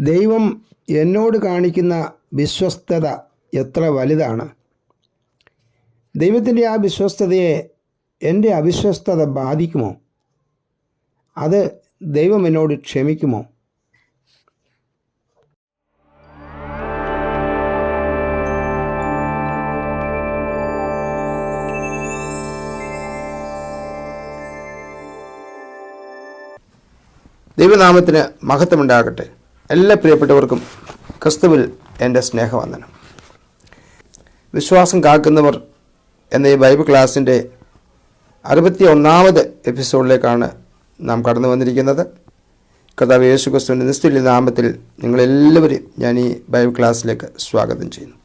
ദൈവം എന്നോട് കാണിക്കുന്ന വിശ്വസ്തത എത്ര വലുതാണ്? ദൈവത്തിന്റെ ആ വിശ്വസ്തതയെ എന്റെ അവിശ്വസ്തത ബാധിക്കുമോ? അത് ദൈവം എന്നോട് ക്ഷമിക്കുമോ? ദൈവനാമത്തിന് മഹത്വമുണ്ടാകട്ടെ. എല്ലാ പ്രിയപ്പെട്ടവർക്കും ക്രിസ്തുവിൽ എന്റെ സ്നേഹവന്ദനം. വിശ്വാസം കാക്കുന്നവർ എന്ന ഈ ബൈബിൾ ക്ലാസിന്റെ അറുപത്തി ഒന്നാമത് എപ്പിസോഡിലേക്കാണ് നാം കടന്നു വന്നിരിക്കുന്നത്. കഥാവ് യേശു ക്രിസ്തുവിന്റെ നിസ്തുല്യ നാമത്തിൽ നിങ്ങളെല്ലാവരും ഞാൻ ഈ ബൈബിൾ ക്ലാസ്സിലേക്ക് സ്വാഗതം ചെയ്യുന്നു.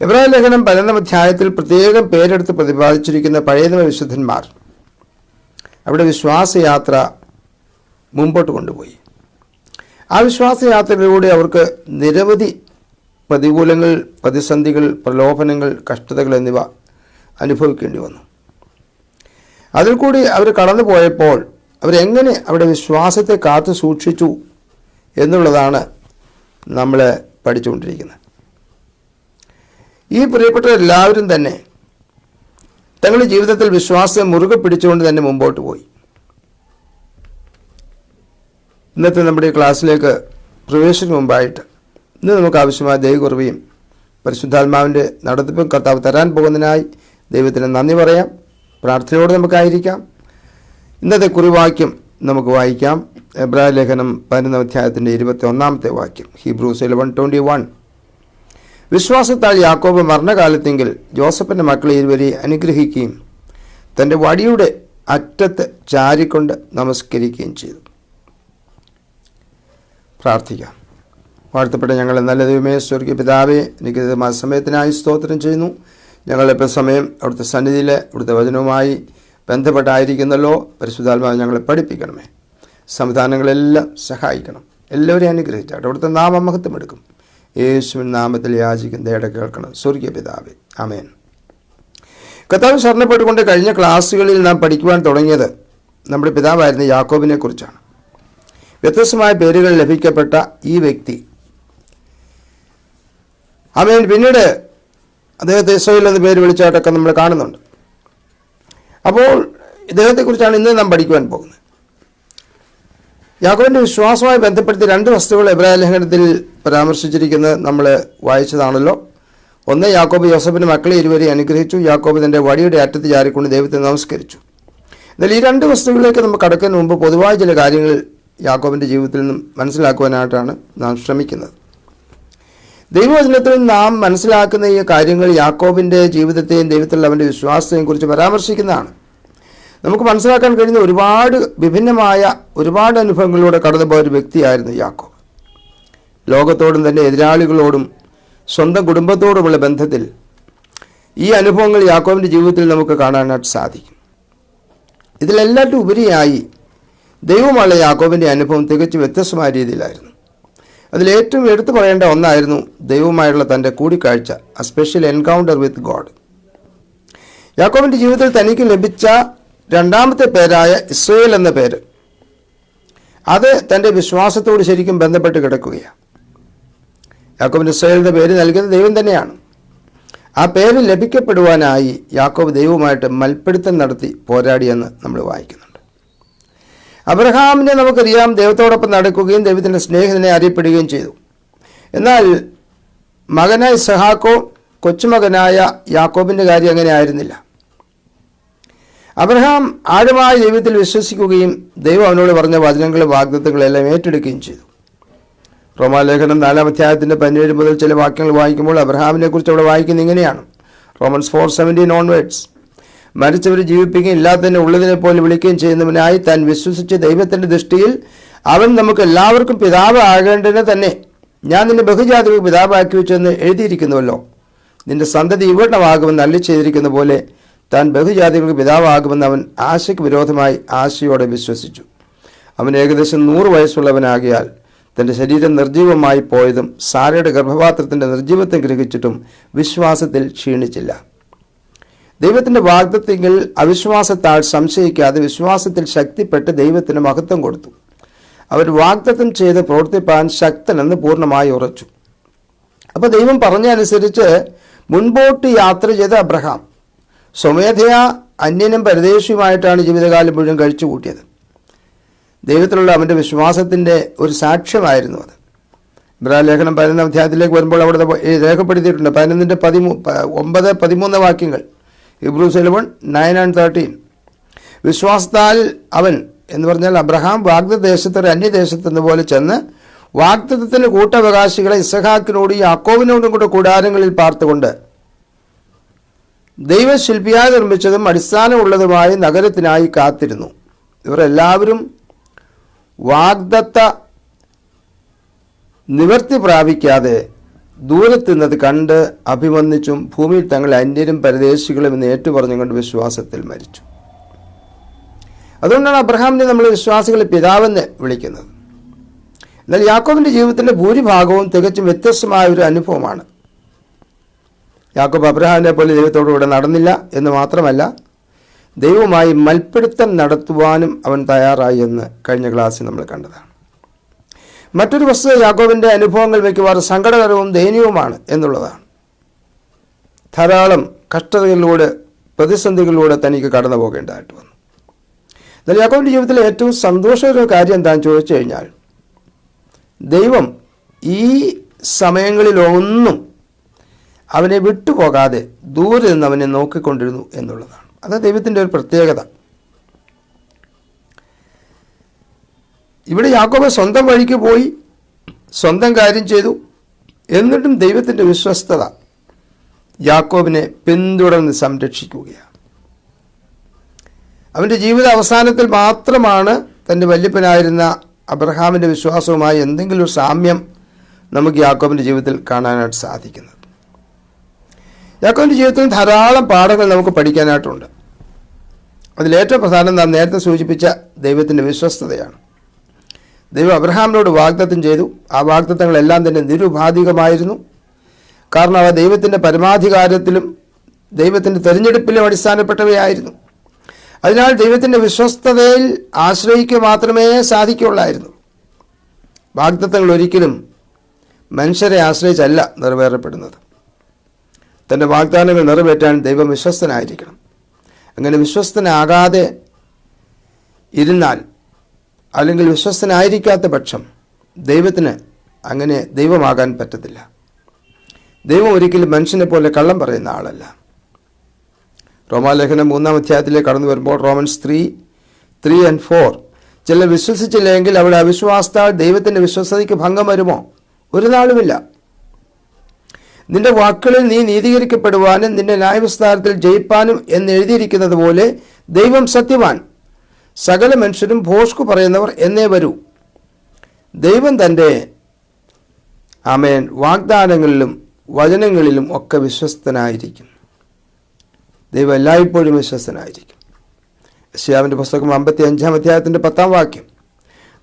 ഇബ്രാഹിം ലേഖനം പതിനൊന്നാം അധ്യായത്തിൽ പ്രത്യേകം പേരെടുത്ത് പ്രതിപാദിച്ചിരിക്കുന്ന പഴയതമ വിശുദ്ധന്മാർ അവിടെ വിശ്വാസയാത്ര മുമ്പോട്ട് കൊണ്ടുപോയി. ആ വിശ്വാസയാത്രയിലൂടെ അവർക്ക് നിരവധി പ്രതികൂലങ്ങൾ പ്രതിസന്ധികൾ പ്രലോഭനങ്ങൾ കഷ്ടതകൾ എന്നിവ അനുഭവിക്കേണ്ടി വന്നു. അതിൽ കൂടി അവർ കടന്നു പോയപ്പോൾ അവരെങ്ങനെ അവരുടെ വിശ്വാസത്തെ കാത്തു സൂക്ഷിച്ചു എന്നുള്ളതാണ് നമ്മൾ പഠിച്ചുകൊണ്ടിരിക്കുന്നത്. ഈ പ്രിയപ്പെട്ട എല്ലാവരും തന്നെ തങ്ങളുടെ ജീവിതത്തിൽ വിശ്വാസം മുറുകെ പിടിച്ചുകൊണ്ട് തന്നെ മുമ്പോട്ട് പോയി. ഇന്നത്തെ നമ്മുടെ ക്ലാസ്സിലേക്ക് പ്രവേശിക്കുന്ന മുമ്പായിട്ട് ഇന്ന് നമുക്ക് ആവശ്യമായ ദൈവകുറവിയും പരിശുദ്ധാത്മാവിന്റെ നടത്തിപ്പും കർത്താവ് തരാൻ പോകുന്നതിനായി ദൈവത്തിന് നന്ദി പറയാം. പ്രാർത്ഥനയോട് നമുക്കായിരിക്കാം. ഇന്നത്തെ കുറിവാക്യം നമുക്ക് വായിക്കാം. എബ്രാ ലേഖനം പതിനൊന്നാം അധ്യായത്തിന്റെ ഇരുപത്തി ഒന്നാമത്തെ വാക്യം. ഹീബ്രൂസ് ഇലവൻ ട്വന്റി വൺ വിശ്വാസത്താൽ യാക്കോബ് മരണകാലത്തെങ്കിൽ ജോസഫിന്റെ മക്കളെ ഇരുവരെ അനുഗ്രഹിക്കുകയും തന്റെ വടിയുടെ അറ്റത്ത് ചാരിക്കൊണ്ട് നമസ്കരിക്കുകയും ചെയ്തു. പ്രാർത്ഥിക്കാം. വാഴ്ത്തപ്പെട്ട ഞങ്ങൾ നല്ല ദൈവമേ സ്വർഗീയ പിതാവേ എനിക്ക് സമയത്തിനായി സ്തോത്രം ചെയ്യുന്നു. ഞങ്ങളിപ്പോൾ സമയം അവിടുത്തെ സന്നിധിയിൽ അവിടുത്തെ വചനവുമായി ബന്ധപ്പെട്ടായിരിക്കുന്നല്ലോ. പരിശുദ്ധാത്മാവ് ഞങ്ങളെ പഠിപ്പിക്കണമേ. സംവിധാനങ്ങളെല്ലാം സഹായിക്കണം. എല്ലാവരെയും അനുഗ്രഹിച്ചാട്ടെ അവിടുത്തെ നാമം മഹത്വം എടുക്കും. യേശുവിൻ നാമത്തിൽ യാചിക്കും ദേട കേൾക്കണം. സ്വർഗീയ പിതാവേ. അമേൻ കർത്താവ് ശരണപ്പെട്ടുകൊണ്ട് കഴിഞ്ഞ ക്ലാസ്സുകളിൽ നാം പഠിക്കുവാൻ തുടങ്ങിയത് നമ്മുടെ പിതാവായിരുന്ന യാക്കോബിനെ കുറിച്ചാണ് വ്യത്യസ്തമായ പേരുകൾ ലഭിക്കപ്പെട്ട ഈ വ്യക്തി. അമേൻ പിന്നീട് അദ്ദേഹത്തെ ഇസ്രയേൽ എന്ന പേര് വിളിച്ചതായിട്ടൊക്കെ നമ്മൾ കാണുന്നുണ്ട്. അപ്പോൾ ഇദ്ദേഹത്തെക്കുറിച്ചാണ് ഇന്ന് നാം പഠിക്കുവാൻ പോകുന്നത്. യാക്കോബിന്റെ വിശ്വാസവുമായി ബന്ധപ്പെടുത്തി രണ്ട് വസ്തുക്കൾ എബ്രാഹിം ലേഖനത്തിൽ പരാമർശിച്ചിരിക്കുന്നത് നമ്മൾ വായിച്ചതാണല്ലോ. ഒന്ന് യാക്കോബ് യോസഫിന്റെ മക്കളെ ഇരുവരെ അനുഗ്രഹിച്ചു. യാക്കോബ് തന്റെ വടിയുടെ അറ്റത്ത് ചാരിക്കൊണ്ട് ദൈവത്തെ നമസ്കരിച്ചു. എന്നാൽ ഈ രണ്ട് വസ്തുക്കളിലേക്ക് നമുക്ക് കടക്കുന്നതിന് മുമ്പ് പൊതുവായ ചില കാര്യങ്ങൾ യാക്കോബിന്റെ ജീവിതത്തിൽ നിന്നും മനസ്സിലാക്കുവാനായിട്ടാണ് നാം ശ്രമിക്കുന്നത്. ദൈവവചനത്തിൽ നാം മനസ്സിലാക്കുന്ന ഈ കാര്യങ്ങൾ യാക്കോബിന്റെ ജീവിതത്തെയും ദൈവത്തിലുള്ള അവന്റെ വിശ്വാസത്തെയും കുറിച്ച് പരാമർശിക്കുന്നതാണ്. നമുക്ക് മനസ്സിലാക്കാൻ കഴിയുന്ന ഒരുപാട് വിഭിന്നമായ ഒരുപാട് അനുഭവങ്ങളിലൂടെ കടന്നുപോയ ഒരു വ്യക്തിയായിരുന്നു യാക്കോബ്. ലോകത്തോടും തന്നെ എതിരാളികളോടും സ്വന്തം കുടുംബത്തോടുമുള്ള ബന്ധത്തിൽ ഈ അനുഭവങ്ങൾ യാക്കോബിന്റെ ജീവിതത്തിൽ നമുക്ക് കാണാനായിട്ട് സാധിക്കും. ഇതിലെല്ലാറ്റും ഉപരിയായി ദൈവമുള്ള യാക്കോബിന്റെ അനുഭവം തികച്ചും വ്യത്യസ്തമായ രീതിയിലായിരുന്നു. അതിലേറ്റവും എടുത്തു പറയേണ്ട ഒന്നായിരുന്നു ദൈവവുമായുള്ള തന്റെ കൂടിക്കാഴ്ച a special encounter with God യാക്കോബിന്റെ ജീവിതത്തിൽ തനിക്ക് ലഭിച്ച രണ്ടാമത്തെ പേരായ ഇസ്രയേൽ എന്ന പേര്. അത് തന്റെ വിശ്വാസത്തോട് ശരിക്കും ബന്ധപ്പെട്ട് കിടക്കുകയാണ്. യാക്കോബിന് ഇസ്രയേലിന്റെ പേര് നൽകുന്നത് ദൈവം തന്നെയാണ്. ആ പേര് ലഭിക്കപ്പെടുവാനായി യാക്കോബ് ദൈവവുമായിട്ട് മൽപ്പിടുത്തം നടത്തി പോരാടിയെന്ന് നമ്മൾ വായിക്കുന്നുണ്ട് അബ്രഹാമിനെ നമുക്കറിയാം ദൈവത്തോടൊപ്പം നടക്കുകയും ദൈവത്തിന്റെ സ്നേഹിതനെ അറിയപ്പെടുകയും ചെയ്തു. എന്നാൽ മകനായ സഹാക്കോ കൊച്ചുമകനായ യാക്കോബിന്റെ കാര്യം അങ്ങനെ ആയിരുന്നില്ല. അബ്രഹാം ആഴമായ ദൈവത്തിൽ വിശ്വസിക്കുകയും ദൈവം അവനോട് പറഞ്ഞ വചനങ്ങളും വാഗ്ദത്തങ്ങളെല്ലാം ഏറ്റെടുക്കുകയും ചെയ്തു. റോമാലേഖനം നാലാം അധ്യായത്തിന്റെ പതിനേഴ് മുതൽ ചില വാക്യങ്ങൾ വായിക്കുമ്പോൾ അബ്രഹാമിനെ കുറിച്ച് അവിടെ വായിക്കുന്നത് ഇങ്ങനെയാണ്. റോമൻസ് ഫോർ സെവന്റീൻ ഓൺവേഡ്സ് മരിച്ചവരെ ജീവിപ്പിക്കുകയും ഇല്ലാത്തതിന്റെ ഉള്ളതിനെ പോലെ വിളിക്കുകയും ചെയ്യുന്നവനായി താൻ വിശ്വസിച്ച് ദൈവത്തിന്റെ ദൃഷ്ടിയിൽ അവൻ നമുക്ക് എല്ലാവർക്കും പിതാവ് ആകേണ്ടതിനെ തന്നെ ഞാൻ നിന്നെ ബഹുജാതിക പിതാവാക്കി വെച്ചെന്ന് എഴുതിയിരിക്കുന്നുവല്ലോ. നിന്റെ സന്തതി ഇവിടമാകുമെന്ന് അല്ലി ചെയ്തിരിക്കുന്ന പോലെ താൻ ബഹുജാതികൾക്ക് പിതാവാകുമെന്ന് അവൻ ആശയ്ക്ക് വിരോധമായി ആശയോടെ വിശ്വസിച്ചു. അവൻ ഏകദേശം നൂറ് വയസ്സുള്ളവനാകിയാൽ തന്റെ ശരീരം നിർജീവമായി പോയതും സാരയുടെ ഗർഭപാത്രത്തിന്റെ നിർജീവത്വം ഗ്രഹിച്ചിട്ടും വിശ്വാസത്തിൽ ക്ഷീണിച്ചില്ല. ദൈവത്തിന്റെ വാഗ്ദത്തെങ്കിൽ അവിശ്വാസത്താൽ സംശയിക്കാതെ വിശ്വാസത്തിൽ ശക്തിപ്പെട്ട് ദൈവത്തിന് മഹത്വം കൊടുത്തു. അവർ വാഗ്ദത്തം ചെയ്ത് പ്രവർത്തിപ്പാൻ ശക്തനെന്ന് പൂർണമായി ഉറച്ചു. അപ്പോൾ ദൈവം പറഞ്ഞ അനുസരിച്ച് മുൻപോട്ട് യാത്ര ചെയ്ത അബ്രഹാം സ്വമേധയാ അന്യനും പരദേശിയുമായിട്ടാണ് ജീവിതകാലം മുഴുവൻ കഴിച്ചു കൂട്ടിയത്. ദൈവത്തിലുള്ള അവന്റെ വിശ്വാസത്തിന്റെ ഒരു സാക്ഷ്യമായിരുന്നു അത്. ഇബ്രാഹിം ലേഖനം പതിനൊന്നാം അധ്യായത്തിലേക്ക് വരുമ്പോൾ അവിടെ രേഖപ്പെടുത്തിയിട്ടുണ്ട്. പതിനൊന്നിന്റെ പതിമൂ ഒമ്പത് പതിമൂന്ന് വാക്യങ്ങൾ. Hebrews eleven nine and thirteen വിശ്വാസത്താൽ അവൻ എന്ന് പറഞ്ഞാൽ അബ്രഹാം വാഗ്ദദേശത്ത് ഒരു അന്യദേശത്ത് എന്ന പോലെ ചെന്ന് വാഗ്ദത്തത്തിന് കൂട്ടവകാശികളെ ഇസഹാക്കിനോടും യാക്കോവിനോടും കൂടെ കൂടാരങ്ങളിൽ പാർത്തുകൊണ്ട് ദൈവശില്പിയായി നിർമ്മിച്ചതും അടിസ്ഥാനമുള്ളതുമായ നഗരത്തിനായി കാത്തിരുന്നു. ഇവരെല്ലാവരും വാഗ്ദത്ത നിവർത്തി പ്രാപിക്കാതെ ദൂരത്ത് നിന്നത് കണ്ട് അഭിമന്ദിച്ചും ഭൂമിയിൽ തങ്ങൾ അന്യരും പരദേശികളും എന്ന് ഏറ്റുപറഞ്ഞുകൊണ്ട് വിശ്വാസത്തിൽ മരിച്ചു. അതുകൊണ്ടാണ് അബ്രഹാമിനെ നമ്മൾ വിശ്വാസികളെ പിതാവെന്ന് വിളിക്കുന്നത്. എന്നാൽ യാക്കോബിന്റെ ജീവിതത്തിന്റെ ഭൂരിഭാഗവും തികച്ചും വ്യത്യസ്തമായ ഒരു അനുഭവമാണ്. യാക്കോബ് അബ്രഹാമിനെ പോലെ ദൈവത്തോടുകൂടെ നടന്നില്ല എന്ന് മാത്രമല്ല ദൈവവുമായി മൽപ്പിടുത്തം നടത്തുവാനും അവൻ തയ്യാറായി എന്ന് കഴിഞ്ഞ ക്ലാസ്സിൽ നമ്മൾ കണ്ടതാണ്. മറ്റൊരു വസ്തുത യാക്കോബിന്റെ അനുഭവങ്ങൾ മിക്കവാറും സങ്കടകരവും ദയനീയവുമാണ് എന്നുള്ളതാണ്. ധാരാളം കഷ്ടതകളിലൂടെ പ്രതിസന്ധികളിലൂടെ തനിക്ക് കടന്നു പോകേണ്ടതായിട്ട് വന്നു. എന്നാൽ യാക്കോബിന്റെ ജീവിതത്തിലെ ഏറ്റവും സന്തോഷകരമായ കാര്യം എന്താണെന്ന് ചോദിച്ചു കഴിഞ്ഞാൽ ദൈവം ഈ സമയങ്ങളിലൊന്നും അവനെ വിട്ടുപോകാതെ ദൂരെ നിന്ന് അവനെ നോക്കിക്കൊണ്ടിരുന്നു എന്നുള്ളതാണ്. അത് ദൈവത്തിന്റെ ഒരു പ്രത്യേകത. ഇവിടെ യാക്കോബ് സ്വന്തം വഴിക്ക് പോയി സ്വന്തം കാര്യം ചെയ്തു. എന്നിട്ടും ദൈവത്തിന്റെ വിശ്വസ്തത യാക്കോബിനെ പിന്തുടർന്ന് സംരക്ഷിക്കുകയാണ്. അവന്റെ ജീവിത അവസാനത്തിൽ മാത്രമാണ് തന്റെ വല്യപ്പനായിരുന്ന അബ്രഹാമിന്റെ വിശ്വാസവുമായി എന്തെങ്കിലും ഒരു സാമ്യം നമുക്ക് യാക്കോബിന്റെ ജീവിതത്തിൽ കാണാനായിട്ട് സാധിക്കുന്നത്. യാക്കോബിന്റെ ജീവിതത്തിൽ ധാരാളം പാഠങ്ങൾ നമുക്ക് പഠിക്കാനായിട്ടുണ്ട്. അതിലേറ്റവും പ്രധാനം നാം നേരത്തെ സൂചിപ്പിച്ച ദൈവത്തിന്റെ വിശ്വസ്തതയാണ്. ദൈവം അബ്രഹാമിനോട് വാഗ്ദത്തം ചെയ്തു. ആ വാഗ്ദത്തങ്ങളെല്ലാം തന്നെ നിരുപാധികമായിരുന്നു. കാരണം അവ ദൈവത്തിന്റെ പരമാധികാരത്തിലും ദൈവത്തിന്റെ തെരഞ്ഞെടുപ്പിലും അടിസ്ഥാനപ്പെട്ടവയായിരുന്നു. അതിനാൽ ദൈവത്തിന്റെ വിശ്വസ്തതയിൽ ആശ്രയിക്കുക മാത്രമേ സാധിക്കുകയുള്ളായിരുന്നു. വാഗ്ദത്തങ്ങൾ ഒരിക്കലും മനുഷ്യരെ ആശ്രയിച്ചല്ല നിറവേറപ്പെടുന്നത്. തന്റെ വാഗ്ദാനങ്ങൾ നിറവേറ്റാൻ ദൈവം വിശ്വസ്തനായിരിക്കണം. അങ്ങനെ വിശ്വസ്തനാകാതെ ഇരുന്നാൽ അല്ലെങ്കിൽ വിശ്വസ്തനായിരിക്കാത്ത പക്ഷം ദൈവത്തിന് അങ്ങനെ ദൈവമാകാൻ പറ്റത്തില്ല. ദൈവം ഒരിക്കലും മനുഷ്യനെ പോലെ കള്ളം പറയുന്ന ആളല്ല. റോമാലേഖനം മൂന്നാം അധ്യായത്തിലേക്ക് കടന്നു വരുമ്പോൾ Romans three three and four ചിലർ വിശ്വസിച്ചില്ലെങ്കിൽ അവിടെ അവിശ്വാസത്താൽ ദൈവത്തിന്റെ വിശ്വസതയ്ക്ക് ഭംഗം വരുമോ? ഒരു നാളുമില്ല. നിന്റെ വാക്കുകളിൽ നീ നീതീകരിക്കപ്പെടുവാനും നിന്റെ ന്യായവിസ്താരത്തിൽ ജയിപ്പാനും എന്ന് എഴുതിയിരിക്കുന്നത് പോലെ ദൈവം സത്യവാൻ. സകല മനുഷ്യരും ഭോഷ്കു പറയുന്നവർ എന്നേ വരൂ. ദൈവം തന്റെ അമേൻ വാഗ്ദാനങ്ങളിലും വചനങ്ങളിലും ഒക്കെ വിശ്വസ്തനായിരിക്കും. ദൈവം എല്ലായ്പ്പോഴും വിശ്വസ്തനായിരിക്കും. ശ്യാമിന്റെ പുസ്തകം അമ്പത്തി അഞ്ചാം അധ്യായത്തിന്റെ പത്താം വാക്യം.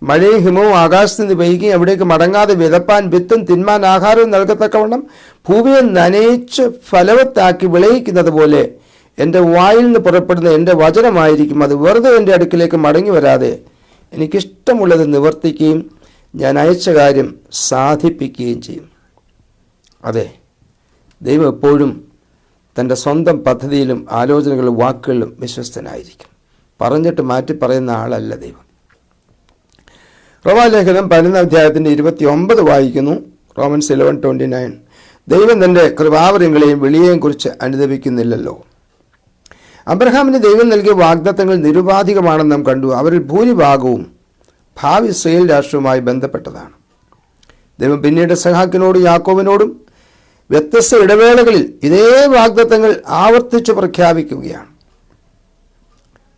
മഴയും ഹിമവും ആകാശത്ത് നിന്ന് പെയ്യുകയും അവിടേക്ക് മടങ്ങാതെ വിതപ്പാൻ വിത്തും തിന്മാൻ ആഹാരവും നൽകത്തക്കവണ്ണം ഭൂമിയെ നനയിച്ച് ഫലവത്താക്കി വിളയിക്കുന്നത് പോലെ എന്റെ വായിൽ നിന്ന് പുറപ്പെടുന്ന എന്റെ വചനമായിരിക്കും അത് വെറുതെ എന്റെ അടുക്കിലേക്ക് മടങ്ങി വരാതെ എനിക്കിഷ്ടമുള്ളത് നിവർത്തിക്കുകയും ഞാൻ അയച്ച കാര്യം സാധിപ്പിക്കുകയും ചെയ്യും. അതെ ദൈവം എപ്പോഴും തന്റെ സ്വന്തം പദ്ധതിയിലും ആലോചനകളിലും വാക്കുകളിലും വിശ്വസ്തനായിരിക്കും. പറഞ്ഞിട്ട് മാറ്റി പറയുന്ന ആളല്ല ദൈവം. റോമാലേഖനം പതിനൊന്നാം അധ്യായത്തിന്റെ ഇരുപത്തി ഒമ്പത് വായിക്കുന്നു. റോമൻസ് ഇലവൻ ട്വന്റി നയൻ ദൈവം തന്റെ കൃപാവരങ്ങളെയും വിളിയെയും കുറിച്ച് അനുദപിക്കുന്നില്ലല്ലോ. അബ്രഹാമിന് ദൈവം നൽകിയ വാഗ്ദത്തങ്ങൾ നിരുപാധികമാണെന്ന് നാം കണ്ടു. അവരിൽ ഭൂരിഭാഗവും ഭാവി ഇസ്രയേൽ രാഷ്ട്രവുമായി ബന്ധപ്പെട്ടതാണ്. ദൈവം പിന്നീട് സഹാക്കിനോടും യാക്കോവിനോടും വ്യത്യസ്ത ഇടവേളകളിൽ ഇതേ വാഗ്ദത്തങ്ങൾ ആവർത്തിച്ച് പ്രഖ്യാപിക്കുകയാണ്.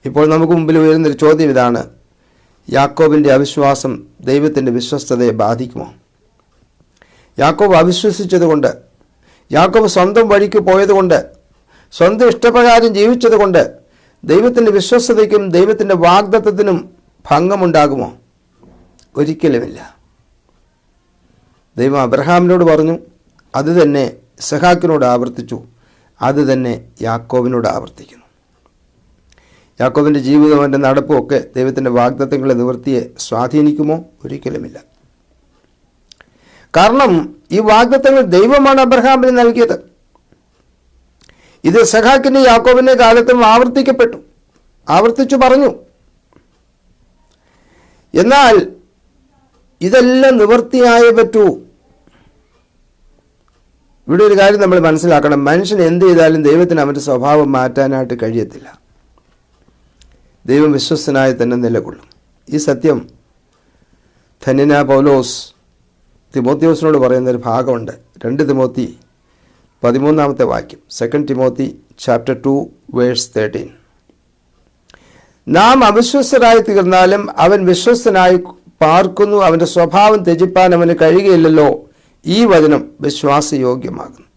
ഇപ്പോൾ നമുക്ക് മുമ്പിൽ ഉയരുന്നൊരു ചോദ്യം ഇതാണ്. യാക്കോബിന്റെ അവിശ്വാസം ദൈവത്തിന്റെ വിശ്വസ്തതയെ ബാധിക്കുമോ? യാക്കോബ് അവിശ്വസിച്ചതുകൊണ്ട് യാക്കോബ് സ്വന്തം വഴിക്ക് പോയതുകൊണ്ട് സ്വന്തം ഇഷ്ടപ്രകാരം ജീവിച്ചതുകൊണ്ട് ദൈവത്തിന്റെ വിശ്വസ്തതയ്ക്കും ദൈവത്തിന്റെ വാഗ്ദത്വത്തിനും ഭംഗമുണ്ടാകുമോ? ഒരിക്കലുമില്ല. ദൈവം അബ്രഹാമിനോട് പറഞ്ഞു അത് തന്നെ സഹാക്കിനോട് ആവർത്തിച്ചു അത് തന്നെ യാക്കോവിനോട് ആവർത്തിക്കുന്നു. യാക്കോവിന്റെ ജീവിതം അവന്റെ നടപ്പും ഒക്കെ ദൈവത്തിന്റെ വാഗ്ദത്തങ്ങളെ നിവൃത്തിയെ സ്വാധീനിക്കുമോ? ഒരിക്കലുമില്ല. കാരണം ഈ വാഗ്ദത്തങ്ങൾ ദൈവമാണ് അബ്രഹാമിന് നൽകിയത്. ഇത് സഖാക്കിന്റെ യാക്കോബിന്റെ കാലത്തും ആവർത്തിക്കപ്പെട്ടു. ആവർത്തിച്ചു പറഞ്ഞു. എന്നാൽ ഇതെല്ലാം നിവൃത്തിയായേ പറ്റൂ ഇവിടെ ഒരു കാര്യം നമ്മൾ മനസ്സിലാക്കണം. മനുഷ്യൻ എന്ത് ചെയ്താലും ദൈവത്തിന് അവന്റെ സ്വഭാവം മാറ്റാനായിട്ട് കഴിയത്തില്ല. ദൈവം വിശ്വസ്തനായി തന്നെ നിലകൊള്ളും. ഈ സത്യം ധന്യന പൗലോസ് തിമോത്തിയോസിനോട് പറയുന്ന ഒരു ഭാഗമുണ്ട്. രണ്ട് തിമോത്തി പതിമൂന്നാമത്തെ വാക്യം second Timothy chapter two verse thirteen നാം അവിശ്വസ്തരായി തീർന്നാലും അവൻ വിശ്വസ്തനായി പാർക്കുന്നു അവന്റെ സ്വഭാവം ത്യജിപ്പാൻ അവന് കഴിയുകയില്ലല്ലോ. ഈ വചനം വിശ്വാസയോഗ്യമാകുന്നു.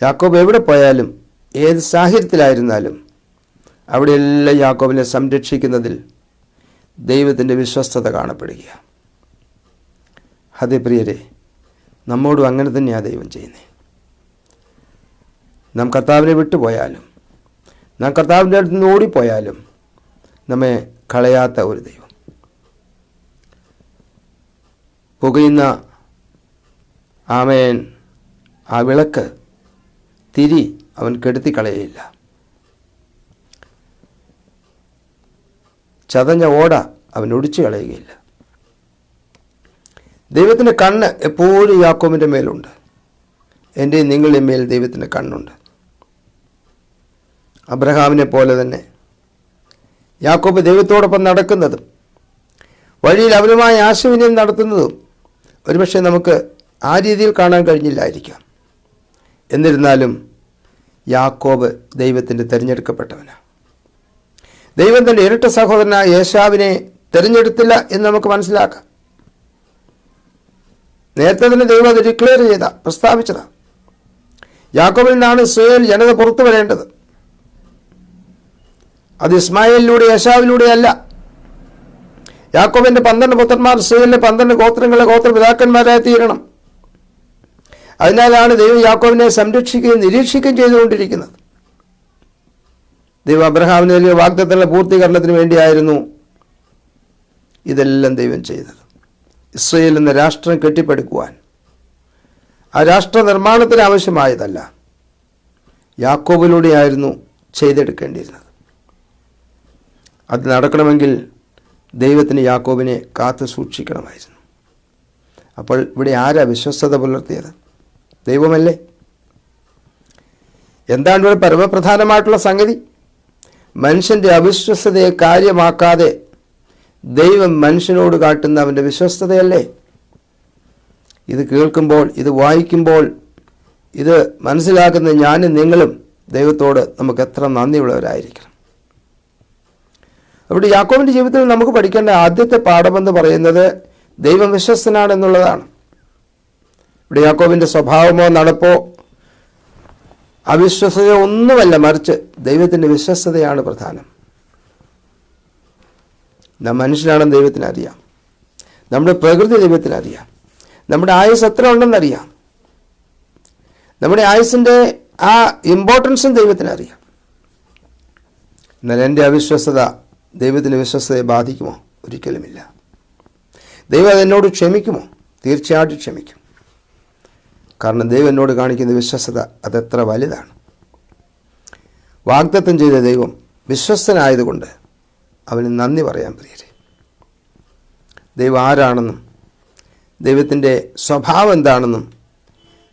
യാക്കോബ് എവിടെ പോയാലും ഏത് സാഹചര്യത്തിലായിരുന്നാലും അവിടെയെല്ലാം യാക്കോബിനെ സംരക്ഷിക്കുന്നതിൽ ദൈവത്തിന്റെ വിശ്വസ്തത കാണപ്പെടുക അതേ പ്രിയരെ നമ്മോടും അങ്ങനെ തന്നെയാണ് ദൈവം ചെയ്യുന്നത് നാം കർത്താവിനെ വിട്ടുപോയാലും നാം കർത്താവിന്റെ അടുത്ത് നിന്ന് ഓടിപ്പോയാലും നമ്മെ കളയാത്ത ഒരു ദൈവം. പുകയുന്ന ആമേൻ ആ വിളക്ക് തിരി അവൻ കെടുത്തി കളയില്ല ചതഞ്ഞ ഓട അവൻ ഒടിച്ചു കളയുകയില്ല. ദൈവത്തിന്റെ കണ്ണ് എപ്പോഴും യാക്കോമിന്റെ മേലുണ്ട്. എന്റെയും നിങ്ങളുടെയും മേൽ ദൈവത്തിന്റെ കണ്ണുണ്ട്. അബ്രഹാമിനെ പോലെ തന്നെ. യാക്കോബ് ദൈവത്തോടൊപ്പം നടക്കുന്നതും വഴിയിൽ അവനുമായ ആശയവിനിമയം നടത്തുന്നതും ഒരുപക്ഷെ നമുക്ക് ആ രീതിയിൽ കാണാൻ കഴിഞ്ഞില്ലായിരിക്കാം. എന്നിരുന്നാലും യാക്കോബ് ദൈവത്തിന്റെ തിരഞ്ഞെടുക്കപ്പെട്ടവനാണ് ദൈവം തന്റെ ഇരട്ട സഹോദരനായ യേശാവിനെ തിരഞ്ഞെടുത്തില്ല എന്ന് നമുക്ക് മനസ്സിലാക്കാം. നേരത്തെ തന്നെ ദൈവം അത് ഡിക്ലെയർ ചെയ്ത പ്രസ്താവിച്ചതാണ് യാക്കോബിൽ നിന്നാണ് ഇസ്രയേൽ ജനത പുറത്തു വരേണ്ടത്. അത് ഇസ്മായിലിലൂടെ യശാവിലൂടെ അല്ല. യാക്കോബിന്റെ പന്ത്രണ്ട് പുത്രന്മാർ ഇസ്രയേലിലെ പന്ത്രണ്ട് ഗോത്രങ്ങളെ ഗോത്രപിതാക്കന്മാരായി തീരണം. അതിനാലാണ് ദൈവം യാക്കോബിനെ സംരക്ഷിക്കുകയും നിരീക്ഷിക്കുകയും ചെയ്തുകൊണ്ടിരിക്കുന്നത്. ദൈവം അബ്രഹാമിന് നൽകിയ വാഗ്ദത്തങ്ങളുടെ പൂർത്തീകരണത്തിന് വേണ്ടിയായിരുന്നു ഇതെല്ലാം ദൈവം ചെയ്തത്. ഇസ്രയേൽ എന്ന രാഷ്ട്രം കെട്ടിപ്പടുക്കുവാൻ. ആ രാഷ്ട്ര നിർമ്മാണത്തിന് ആവശ്യമായതല്ല. യാക്കോബിലൂടെയായിരുന്നു ചെയ്തെടുക്കേണ്ടിയിരുന്നത്. അത് നടക്കണമെങ്കിൽ ദൈവത്തിന് യാക്കോബിനെ കാത്തു സൂക്ഷിക്കണമായിരുന്നു. അപ്പോൾ ഇവിടെ ആരാ വിശ്വസ്തത പുലർത്തിയത്? ദൈവമല്ലേ? എന്താണ് ഇവിടെ പരമപ്രധാനമായിട്ടുള്ള സംഗതി? മനുഷ്യന്റെ അവിശ്വസ്തതയെ കാര്യമാക്കാതെ ദൈവം മനുഷ്യനോട് കാട്ടുന്ന അവന്റെ വിശ്വസ്തതയല്ലേ? ഇത് കേൾക്കുമ്പോൾ ഇത് വായിക്കുമ്പോൾ ഇത് മനസ്സിലാക്കുന്ന ഞാനും നിങ്ങളും ദൈവത്തോട് നമുക്ക് എത്ര നന്ദിയുള്ളവരായിരിക്കണം. അവിടെ യാക്കോബിന്റെ ജീവിതത്തിൽ നമുക്ക് പഠിക്കേണ്ട ആദ്യത്തെ പാഠമെന്ന് പറയുന്നത് ദൈവം വിശ്വസ്തനാണെന്നുള്ളതാണ് ഇവിടെ യാക്കോബിന്റെ സ്വഭാവമോ നടപ്പോ അവിശ്വസതയോ ഒന്നുമല്ല മറിച്ച് ദൈവത്തിന്റെ വിശ്വസ്തതയാണ് പ്രധാനം. നാം മനുഷ്യനാണെന്ന് ദൈവത്തിനറിയാം നമ്മുടെ പ്രകൃതി ദൈവത്തിനറിയാം നമ്മുടെ ആയുസ് എത്ര ഉണ്ടെന്നറിയാം നമ്മുടെ ആയുസിന്റെ ആ ഇമ്പോർട്ടൻസും ദൈവത്തിനറിയാം എന്നാൽ എന്റെ അവിശ്വസത ദൈവത്തിന്റെ വിശ്വസ്തയെ ബാധിക്കുമോ? ഒരിക്കലുമില്ല. ദൈവം അതെന്നോട് ക്ഷമിക്കുമോ? തീർച്ചയായിട്ടും ക്ഷമിക്കും. കാരണം ദൈവം എന്നോട് കാണിക്കുന്ന വിശ്വസ്തത അതെത്ര വലുതാണ്. വാഗ്ദത്തം ചെയ്ത ദൈവം വിശ്വസ്തനായതുകൊണ്ട് അവന് നന്ദി പറയാൻ പ്രിയരെ. ദൈവം ആരാണെന്നും ദൈവത്തിന്റെ സ്വഭാവം എന്താണെന്നും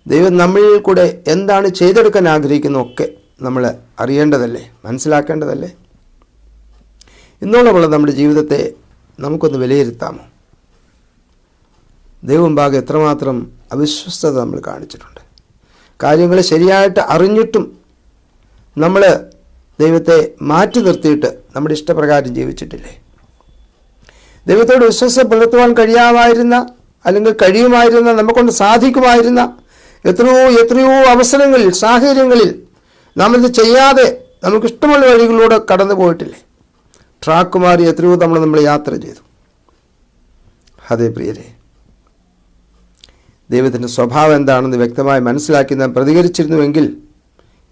ദൈവം നമ്മളിൽ കൂടെ എന്താണ് ചെയ്തെടുക്കാൻ ആഗ്രഹിക്കുന്നതൊക്കെ നമ്മൾ അറിയേണ്ടതല്ലേ? മനസ്സിലാക്കേണ്ടതല്ലേ? ഇന്നോളമുള്ള നമ്മുടെ ജീവിതത്തെ നമുക്കൊന്ന് വിലയിരുത്താമോ? ദൈവം ഭാഗം എത്രമാത്രം അവിശ്വസ്തത നമ്മൾ കാണിച്ചിട്ടുണ്ട്. കാര്യങ്ങൾ ശരിയായിട്ട് അറിഞ്ഞിട്ടും നമ്മൾ ദൈവത്തെ മാറ്റി നിർത്തിയിട്ട് നമ്മുടെ ഇഷ്ടപ്രകാരം ജീവിച്ചിട്ടില്ലേ? ദൈവത്തോട് വിശ്വസം പുലർത്തുവാൻ കഴിയാമായിരുന്ന അല്ലെങ്കിൽ കഴിയുമായിരുന്ന നമുക്കൊണ്ട് സാധിക്കുമായിരുന്ന എത്രയോ എത്രയോ അവസരങ്ങളിൽ സാഹചര്യങ്ങളിൽ നാം ഇത് ചെയ്യാതെ നമുക്കിഷ്ടമുള്ള വഴികളിലൂടെ കടന്നു പോയിട്ടില്ലേ ട്രാക്ക് മാറി എത്രയോ നമ്മൾ നമ്മൾ യാത്ര ചെയ്തു. അതേ പ്രിയരെ ദൈവത്തിന്റെ സ്വഭാവം എന്താണെന്ന് വ്യക്തമായി മനസ്സിലാക്കി നാം പ്രതികരിച്ചിരുന്നുവെങ്കിൽ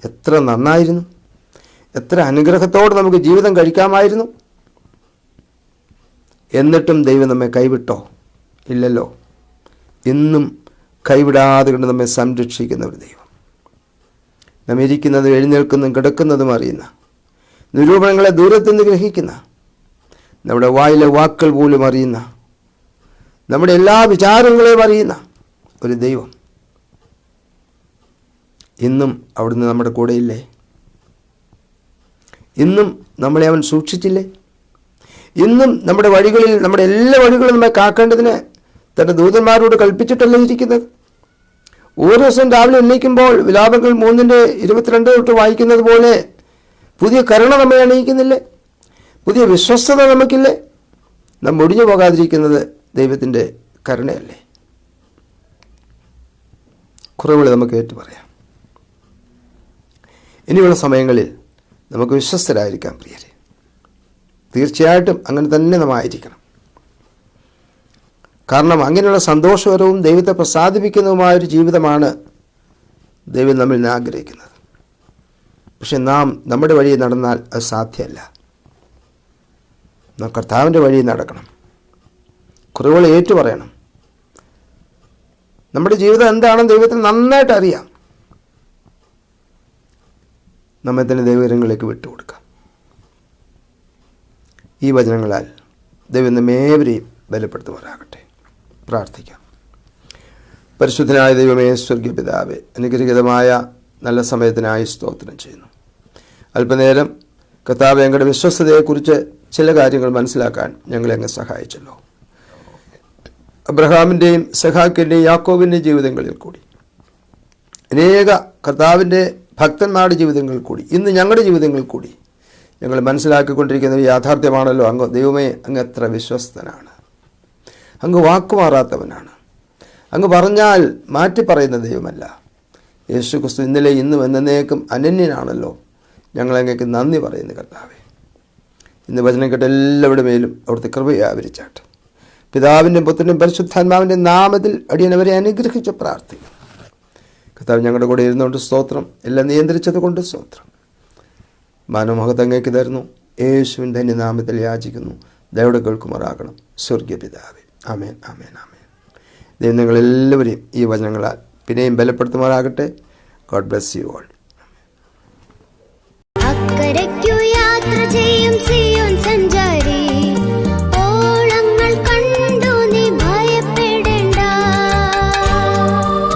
എത്ര നന്നായിരുന്നു. എത്ര അനുഗ്രഹത്തോടെ നമുക്ക് ജീവിതം കഴിക്കാമായിരുന്നു. എന്നിട്ടും ദൈവം നമ്മെ കൈവിട്ടോ? ഇല്ലല്ലോ. ഇന്നും കൈവിടാതെ കൊണ്ട് നമ്മെ സംരക്ഷിക്കുന്ന ഒരു ദൈവം. നാം ഇരിക്കുന്നതും എഴുന്നേൽക്കുന്നതും കിടക്കുന്നതും അറിയുന്ന നിരൂപണങ്ങളെ ദൂരത്തുനിന്ന് ഗ്രഹിക്കുന്ന നമ്മുടെ വായിലെ വാക്കുകൾ പോലും അറിയുന്ന നമ്മുടെ എല്ലാ വിചാരങ്ങളെയും അറിയുന്ന ഒരു ദൈവം ഇന്നും അവിടുന്ന് നമ്മുടെ കൂടെയില്ലേ? ഇന്നും നമ്മളെ അവൻ സൂക്ഷിച്ചില്ലേ? ഇന്നും നമ്മുടെ വഴികളിൽ നമ്മുടെ എല്ലാ വഴികളും നമ്മെ കാക്കേണ്ടതിന് തന്റെ ദൂതന്മാരോട് കൽപ്പിച്ചിട്ടല്ലേ ഇരിക്കുന്നത്? ഓരോ ദിവസം രാവിലെ ഉന്നയിക്കുമ്പോൾ വിലാപങ്ങൾ മൂന്നിന്റെ ഇരുപത്തിരണ്ട് തൊട്ട് വായിക്കുന്നത് പോലെ പുതിയ കരുണ നമ്മെ അണിയിക്കുന്നില്ലേ? പുതിയ വിശ്വസ്തത നമുക്കില്ലേ? നാം ഒടിഞ്ഞു പോകാതിരിക്കുന്നത് ദൈവത്തിന്റെ കരുണയല്ലേ? കുറവുകൾ നമുക്ക് ഏറ്റു പറയാം ഇനിയുള്ള സമയങ്ങളിൽ നമുക്ക് വിശ്വസ്തരായിരിക്കാം പ്രിയരെ. തീർച്ചയായിട്ടും അങ്ങനെ തന്നെ നാം ആയിരിക്കണം. കാരണം അങ്ങനെയുള്ള സന്തോഷകരവും ദൈവത്തെ പ്രസാദിപ്പിക്കുന്നതുമായൊരു ജീവിതമാണ് ദൈവം നമ്മിൽ ആഗ്രഹിക്കുന്നത്. പക്ഷെ നാം നമ്മുടെ വഴി നടന്നാൽ അത് സാധ്യമല്ല. നാം കർത്താവിന്റെ വഴി നടക്കണം. കുറവുകൾ ഏറ്റു പറയണം നമ്മുടെ ജീവിതം എന്താണെന്ന് ദൈവത്തിന് നന്നായിട്ട് അറിയാം. നമ്മെ തന്നെ ദൈവകരങ്ങളിലേക്ക് വിട്ടുകൊടുക്കാം. ഈ വചനങ്ങളാൽ ദൈവം നമ്മേവരെയും ബലപ്പെടുത്തുമാറാകട്ടെ. പ്രാർത്ഥിക്കാം. പരിശുദ്ധനായ ദൈവമേ സ്വർഗീയ പിതാവേ അനുഗ്രഹീതമായ നല്ല സമയത്തിനായി സ്തോത്രം ചെയ്യുന്നു. അല്പനേരം കർത്താവ് ഞങ്ങളുടെ വിശ്വസ്തതയെക്കുറിച്ച് ചില കാര്യങ്ങൾ മനസ്സിലാക്കാൻ ഞങ്ങളെ അങ്ങ് സഹായിച്ചല്ലോ. അബ്രഹാമിന്റെയും സഹാക്കിന്റെയും യാക്കോവിന്റെയും ജീവിതങ്ങളിൽ കൂടി അനേക കർത്താവിന്റെ ഭക്തന്മാരുടെ ജീവിതങ്ങളിൽ കൂടി ഇന്ന് ഞങ്ങളുടെ ജീവിതങ്ങളിൽ കൂടി ഞങ്ങൾ മനസ്സിലാക്കിക്കൊണ്ടിരിക്കുന്ന യാഥാർത്ഥ്യമാണല്ലോ. അങ്ങ് ദൈവമേ അങ്ങ് എത്ര വിശ്വസ്തനാണ്. അങ്ങ് വാക്കുമാറാത്തവനാണ്. അങ്ങ് പറഞ്ഞാൽ മാറ്റി പറയുന്ന ദൈവമല്ല. യേശു ക്രിസ്തു ഇന്നലെ ഇന്നും എന്നേക്കും അനന്യനാണല്ലോ. ഞങ്ങളങ്ങേക്ക് നന്ദി പറയുന്നു കർത്താവേ. ഇന്ന് വചനം കേട്ട എല്ലാവരുടെ മേലും അവിടുത്തെ കൃപയെ ആവരിച്ചാട്ട്. പുത്രനും പരിശുദ്ധാത്മാവിന്റെ നാമത്തിൽ അടിയനവരെ അനുഗ്രഹിച്ച് പ്രാർത്ഥിക്കും കർത്താവ് ഞങ്ങളുടെ കൂടെ ഇരുന്നുകൊണ്ട് സ്തോത്രം എല്ലാം നിയന്ത്രിച്ചത് കൊണ്ട് സ്തോത്രം. മനോമഹത്തങ്ങേക്ക് തരുന്നു. യേശുവിന്റെ നാമത്തിൽ യാചിക്കുന്നു. ദയവിടെ കേൾക്കുമാറാകണം. സ്വർഗീയ പിതാവേ. ആമേൻ ആമേൻ ആമേൻ. ദൈവം നിങ്ങളെല്ലാവരെയും ഈ വചനങ്ങളാൽ പിന്നെയും ബലപ്പെടുത്തുമാറാകട്ടെ. ഗോഡ് ബ്ലെസ് യു ഓൾ അക്കരയ്ക്കു യാത്ര ചെയ്യും സഞ്ചാരി.